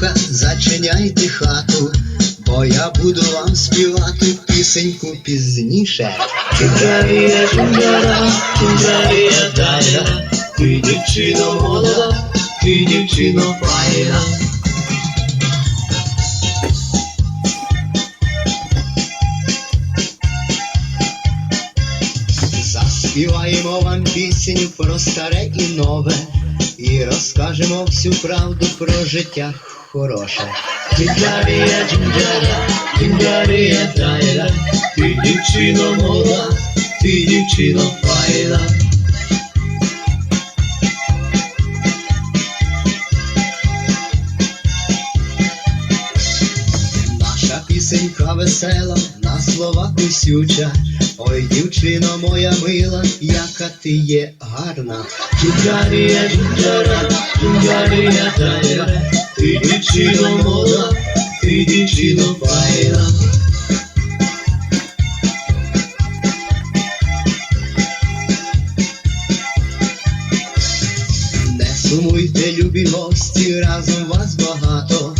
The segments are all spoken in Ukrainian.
вуха, зачиняйте хату, бо я буду вам співати пісеньку пізніше. Джунгарія, джунгара, джунгарія дайра, ти дівчино молода, ти дівчино файна. Заспіваємо вам пісню про старе і нове, і розкажемо всю правду про життя хороше. Джунгарія, джунгара, джунгарія дайра, ти дівчино молода, ти дівчино файна. Наша пісенька весела, на слова кусюча. Ой, дівчино моя мила, яка ти є гарна. Джунгарія, джунгара, джунгарія дайра, ти дівчино молода, ти дівчино. Не сумуйте, любі гості, разом вас багато.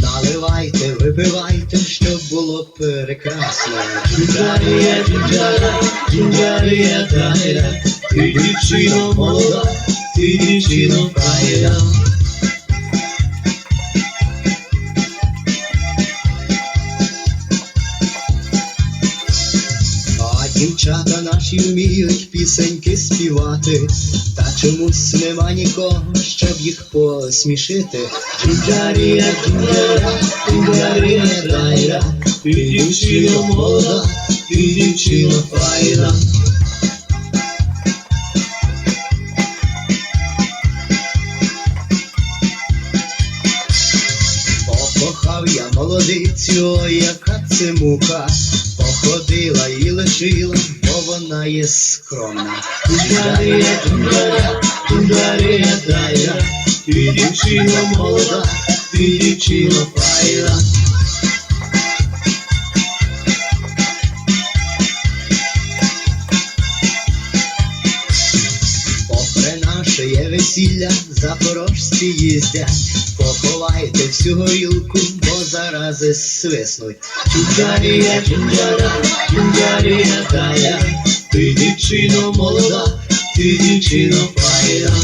Наливайте, випивайте, щоб було прекрасно. Джунгарія, джунгара, джунгарія дайра, ти дівчино молода, ти дівчино файна. Дівчата наші вміють пісеньки співати, та чомусь нема нікого, щоб їх посмішити. Джунгарія, джунгара, джунгарія дайра, ти дівчино молода, ти дівчино файна. Покохав я молодицю, яка це мука, походила і лишила, бо вона є скромна. Джунгарія, джунгара, джунгарія дайра, ти дівчино молода, ти дівчино файна. Попри наше є весілля, запорожці їздять, поховайте всю горілку, бо зарази свиснуть. Джунгарія, джунгара, джунгарія дайра, ти дівчино молода, ти дівчино файна.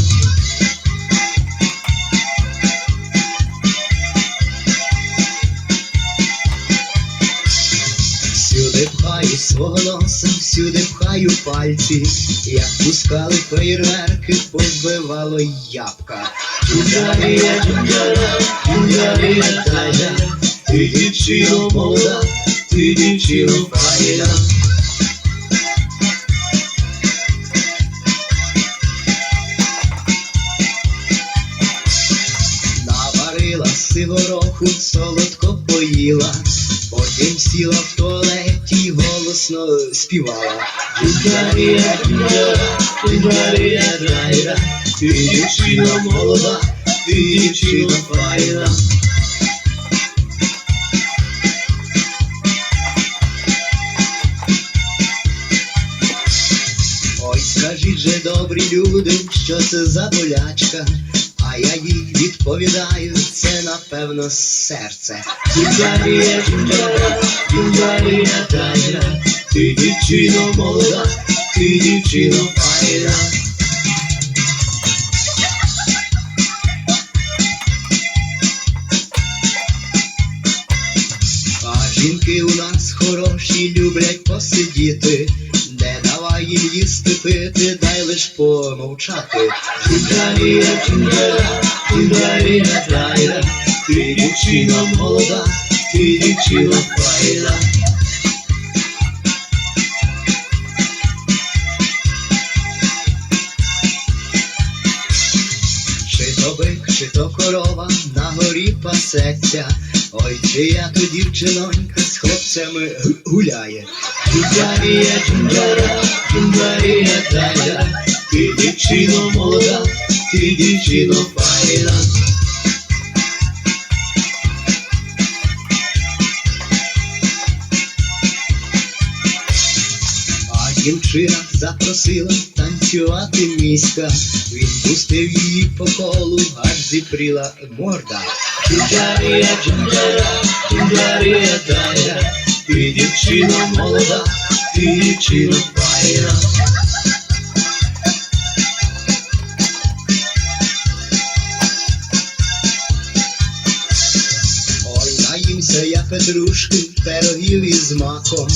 Всюди пхаю свого носа, всюди пхаю пальці, як пускали феєрверки, позбивало ябка. Джунгарія, джунгара, джунгарія дайра, ти дівчино молода, ти дівчино файна. Наварила сивороху, солодко поїла, потім сіла в туалеті голосно співала. Джунгарія, джунгара, джунгарія дайра, ти дівчино молода, ти дівчино файна. Ой, скажіть же, добрі люди, що це за болячка, а я їй відповідаю, це напевно серце. Джунгарія, джунгара, джунгарія дайра, ти дівчино молода, ти дівчино файна. Посидіти, не давай їм їсти пити, дай лиш помовчати. Джунгарія, джунгара, джунгарія дайра, ти дівчино молода, ти дівчино файна. Чи то бик, чи то корова на горі пасеться. Ой, чия то дівчинонька з хлопцями гуляє. Джунгарія, джунгара, джунгарія дайра, ти дівчино молода, ти дівчино файна. А дівчина запросила танцювати міська. Він пустив її по колу, аж зіпріла морда. Джунджарія, джунджара, джунджарія дайра, ти дівчино молода, ти дівчино файна. Ой, наїмся я петрушки, пирогів із маком,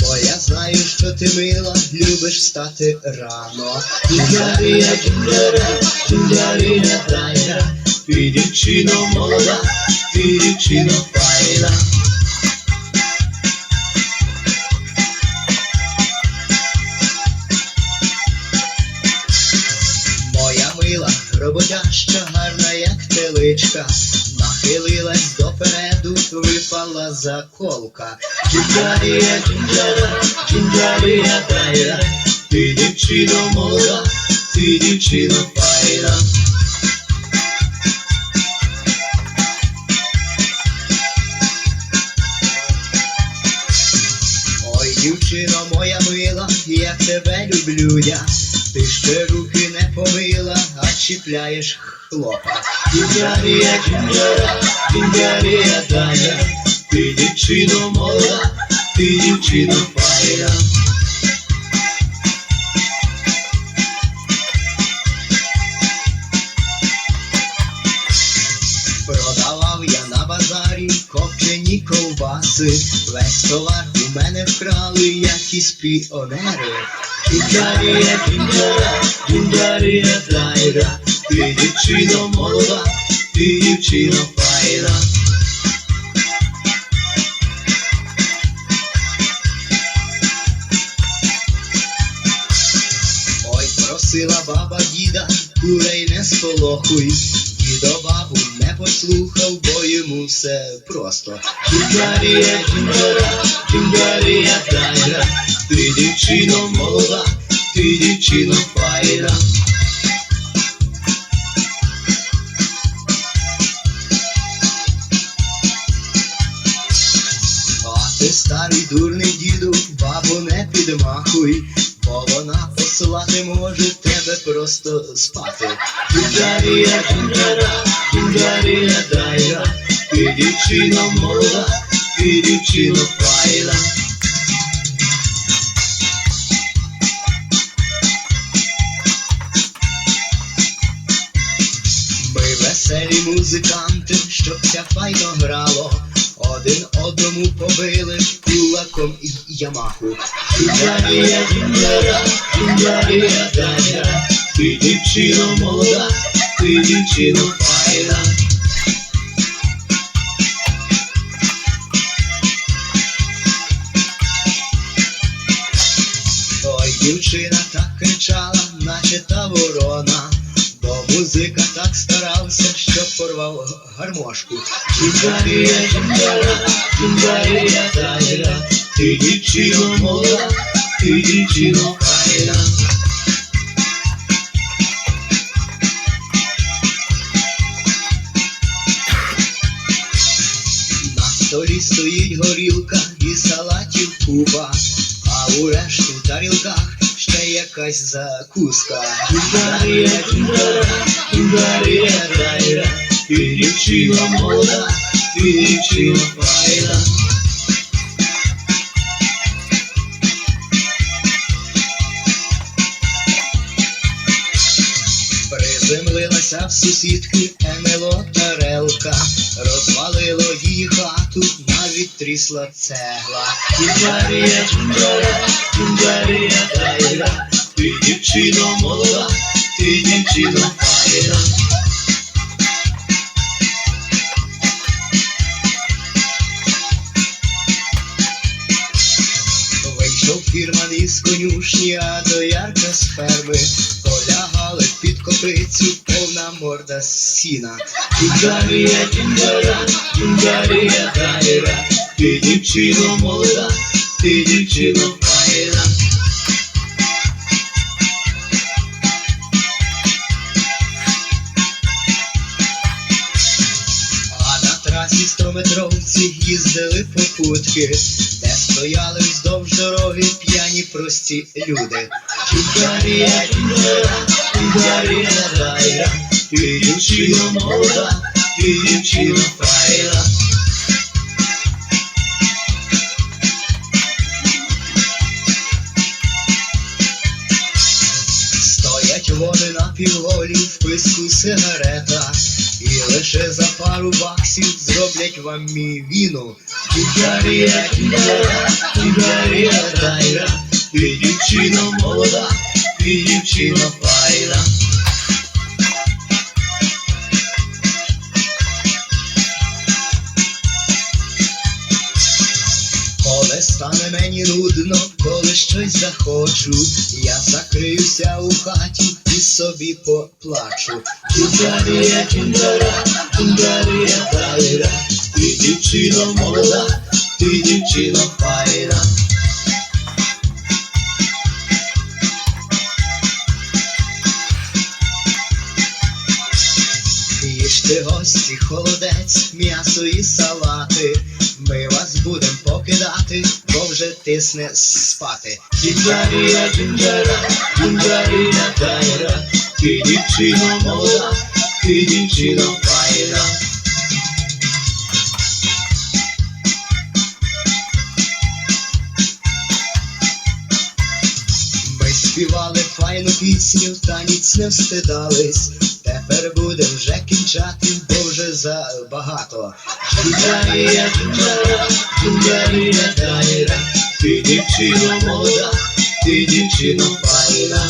бо я знаю, що ти мила, любиш стати рано. Джунджарія, джунджара, джунджарія дайра, ти дівчино молода, ти дівчино файна. Теличка, нахилилась допереду, випала заколка. Джунджарія, джунджара, джунджарія дайра, ти дівчино молода, ти дівчино файна. Ой, дівчино моя мила, як тебе люблю я, ти ще руки чіпляєш хлопа. Джунджарія, джунджара, джунджарія дайра, ти дівчино молода, ти дівчино файна. Продавав я на базарі копчені ковбаси, весь товар у мене вкрали якісь піонери. Джунджарія, джунджара, джунджарія дайра, ти дівчино молода, ти дівчино файна. Ой, просила баба діда, курей не сполохуй, дідо бабу не послухав, бо йому все просто. Джунджарія, джунджара, джунджарія дайра, ти дівчино молода, ти дівчино файна. А ти старий дурний діду, бабу не підмахуй, бо вона послати може тебе просто спати. Джунджарія, джунджара, джунджарія дайра, ти дівчино молода, ти дівчино файна. Веселі музиканти, щоб ся файно грало, один одному побили кулаком і ямаху. Ти дівчино молода, ти дівчино файна. Ой, дівчина так кричала, наче та ворона, музика так старався, що порвав гармошку. Джунджарія, джунджара, джунджарія дайра, ти дівчино молода, ти дівчино файна. На столі стоїть горілка і салатів купа, а у решту тарілках ще якась закуска. Джунджарія, джунджара, джунджарія дайра, ти дівчино молода, ти дівчино файна. Приземлилася в сусідки Емело тарелка, розвалило її хату, навіть трісла цегла. Джунджарія, джунджара, джунджарія дайра, ти дівчино молода, ти дівчино файна. Вийшов фірман із конюшні, а доярка з ферми, копицю, повна морда сіна. Джунджарія, джунджара, джунджарія дайра, ти дівчино молода, ти дівчино файна. А на трасі стометровці їздили попутки, де стояли вздовж дороги п'яні прості люди. Джунджарія, джунджара, дайра, ти дівчино молода, ти дівчино файна. Стоять вони на півголі в писку сигарета, і лише за пару баксів зроблять вам мій віну. Кіндарія, кіндара, кіндарія, тайра, ти дівчино молода, ти дівчино файна. Щось захочу, я закриюся у хаті і собі поплачу. Кіндарія, кіндара, кіндарія, тайра, ти дівчино молода, ти дівчино файна. Їжте гості, холодець, м'ясо і салати. Будем покидати, бо вже тисне спати. Кіндарія, кіндара, кіндарія, тайра, ти дівчино молода, ти дівчино файна. Ми співали файну пісню, та ніц не встидались. Тепер будем вже кінчати, бо вже забагато. Кіндарія, кіндара, кіндарія, дайра, ти дівчино мода, ти дівчино файна.